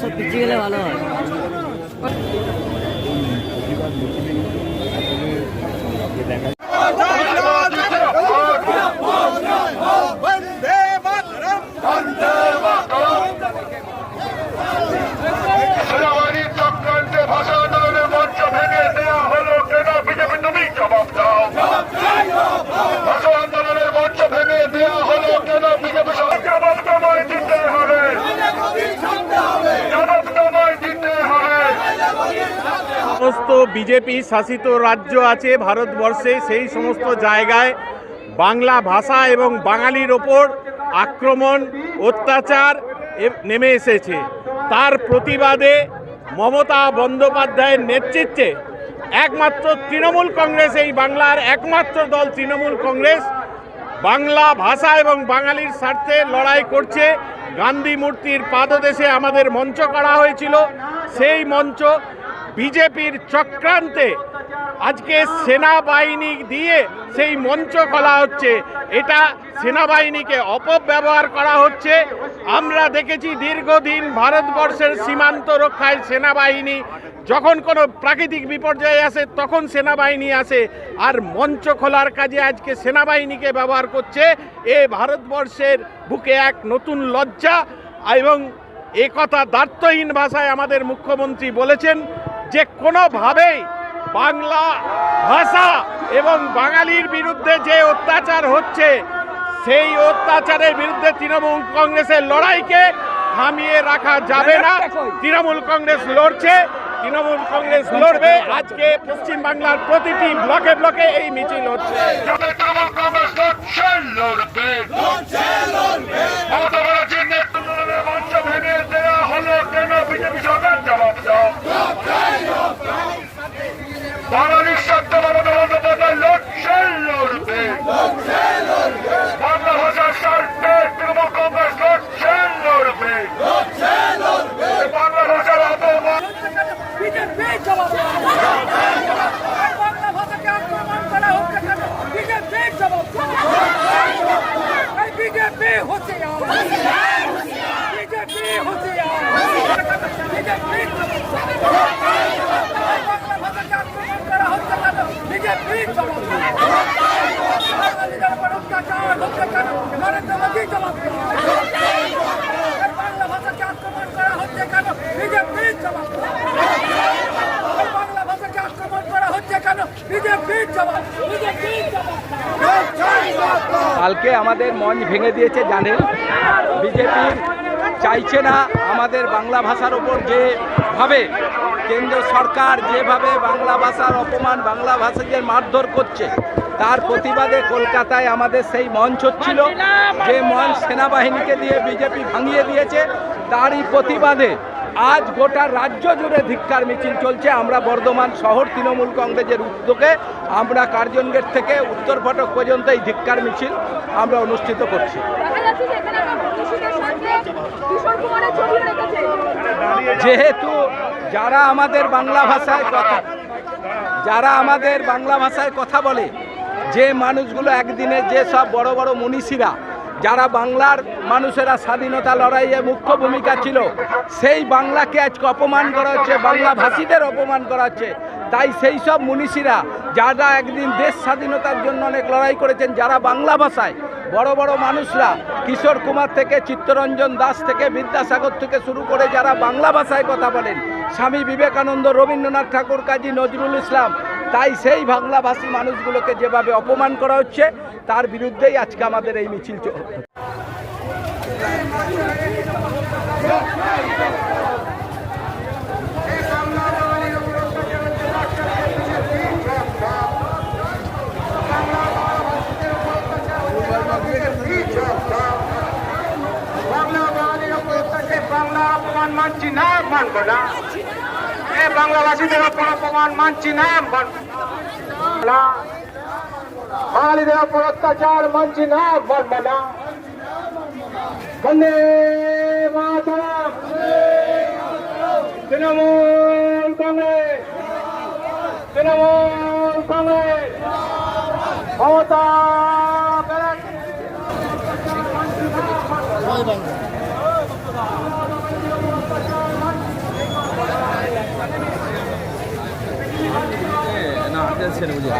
সব পিছিয়ে গেলে ভালো হয়। সমস্ত বিজেপি, শাসিত রাজ্য আছে ভারতবর্ষে, সেই সমস্ত জায়গায় বাংলা ভাষা এবং বাঙালির ওপর আক্রমণ, অত্যাচার নেমে এসেছে। তার প্রতিবাদে মমতা বন্দ্যোপাধ্যায়ের নেতৃত্বে একমাত্র তৃণমূল কংগ্রেস, এই বাংলার একমাত্র দল তৃণমূল কংগ্রেস, বাংলা ভাষা এবং বাঙালির স্বার্থে লড়াই করছে। গান্ধী মূর্তির পাদদেশে আমাদের মঞ্চ করা হয়েছিল। সেই মঞ্চ বিজেপির চক্রান্তে আজকে সেনাবাহিনী দিয়ে সেই মঞ্চ খোলা হচ্ছে। এটা সেনাবাহিনীকে অপব্যবহার করা হচ্ছে। আমরা দেখেছি দীর্ঘদিন ভারতবর্ষের সীমান্ত রক্ষায় সেনাবাহিনী যখন কোনো প্রাকৃতিক বিপর্যয় আসে, তখন সেনাবাহিনী আসে। আর মঞ্চ খোলার কাজে আজকে সেনাবাহিনীকে ব্যবহার করছে। এ ভারতবর্ষের বুকে এক নতুন লজ্জা এবং একথা দার্থহীন ভাষায় আমাদের মুখ্যমন্ত্রী বলেছেন। যে কোনোভাবেই বাংলা ভাষা এবং বাঙালির বিরুদ্ধে যে অত্যাচার হচ্ছে সেই অত্যাচারের বিরুদ্ধে তৃণমূল কংগ্রেসের লড়াইকে থামিয়ে রাখা যাবে না। তৃণমূল কংগ্রেস লড়ছে তৃণমূল কংগ্রেস লড়বে। আজকে পশ্চিম বাংলার প্রতিটি ব্লকে ব্লকে এই মিছিল হচ্ছে যাদের তৃণমূল কংগ্রেস লড়ছে লড়বে মমতা ব্যানার্জির নেতৃত্বে মঞ্চ ভেঙে দেওয়া হলো কেন বিজেপি সরকার জবাব দাও বাঙালির স্বার্থে মমতা বন্দ্যোপাধ্যায় লড়ছে লড়বে বাংলা ভাষার স্বার্থে তৃণমূল কংগ্রেস লড়ছে লড়বে বাংলা ভাষার অপমান বিজেপি জবাব বাংলা ভাষাকে আক্রমণ করা হচ্ছে কেন বিজেপি জবাব এই বিজেপি হচ্ছে বিজেপি হচ্ছে বিজেপি বাংলা ভাষাকে আক্রমণ করা হচ্ছে কেন বিজেপি জবাব বাঙালিদের উপর অত্যাচার হচ্ছে কেন নরেন্দ্র মোদী জবাব বাংলা ভাষাকে আক্রমণ করা হচ্ছে কেন বিজেপি জবাব বাংলা ভাষাকে আক্রমণ করা হচ্ছে কেন বিজেপির জবাব বিজেপির জবাব কালকে আমাদের মঞ্চ ভেঙে দিয়েছে জানেন। বিজেপি চাইছে না আমাদের বাংলা ভাষার ওপর যেভাবে কেন্দ্র সরকার যেভাবে বাংলা ভাষার অপমান বাংলা ভাষাকে মারধর করছে, তার প্রতিবাদে কলকাতায় আমাদের সেই মঞ্চ হচ্ছিল। যে মঞ্চ সেনাবাহিনীকে দিয়ে বিজেপি ভাঙিয়ে দিয়েছে, তারই প্রতিবাদে আজ গোটা রাজ্য জুড়ে ধিক্কার মিছিল চলছে। আমরা বর্ধমান শহর তৃণমূল কংগ্রেসের উদ্যোগে আমরা কার্জন গেট থেকে উত্তর ফটক পর্যন্ত এই ধিক্কার মিছিল আমরা অনুষ্ঠিত করছি। যেহেতু যারা আমাদের বাংলা ভাষায় কথা, যারা আমাদের বাংলা ভাষায় কথা বলে, যে মানুষগুলো একদিনে যে সব বড় বড় মনীষীরা যারা বাংলার মানুষেরা স্বাধীনতা লড়াইয়ে মুখ্য ভূমিকা ছিল, সেই বাংলাকে আজকে অপমান করা হচ্ছে বাংলা ভাষীদের অপমান করা হচ্ছে। তাই সেই সব মনীষীরা, যারা একদিন দেশ স্বাধীনতার জন্য অনেক লড়াই করেছেন, যারা বাংলা ভাষায়, বড় বড় মানুষরা, কিশোর কুমার থেকে চিত্তরঞ্জন দাস থেকে বিদ্যাসাগর থেকে শুরু করে যারা বাংলা ভাষায় কথা বলেন, স্বামী বিবেকানন্দ, রবীন্দ্রনাথ ঠাকুর, কাজী নজরুল ইসলাম তাই সেই বাংলাভাষী মানুষগুলোকে যেভাবে অপমান করা হচ্ছে, তার বিরুদ্ধেই আজকে আমাদের এই মিছিল বাংলা অপমান মানছি না, মানব না। বাংলাবাসীদের কোনো প্রমাণ মানছি না বাঙালিদের ওপর অত্যাচার মানছি না মানব না বন্দে মাতারাম। তৃণমূল কংগ্রেস। তৃণমূল কংগ্রেস। মমতা না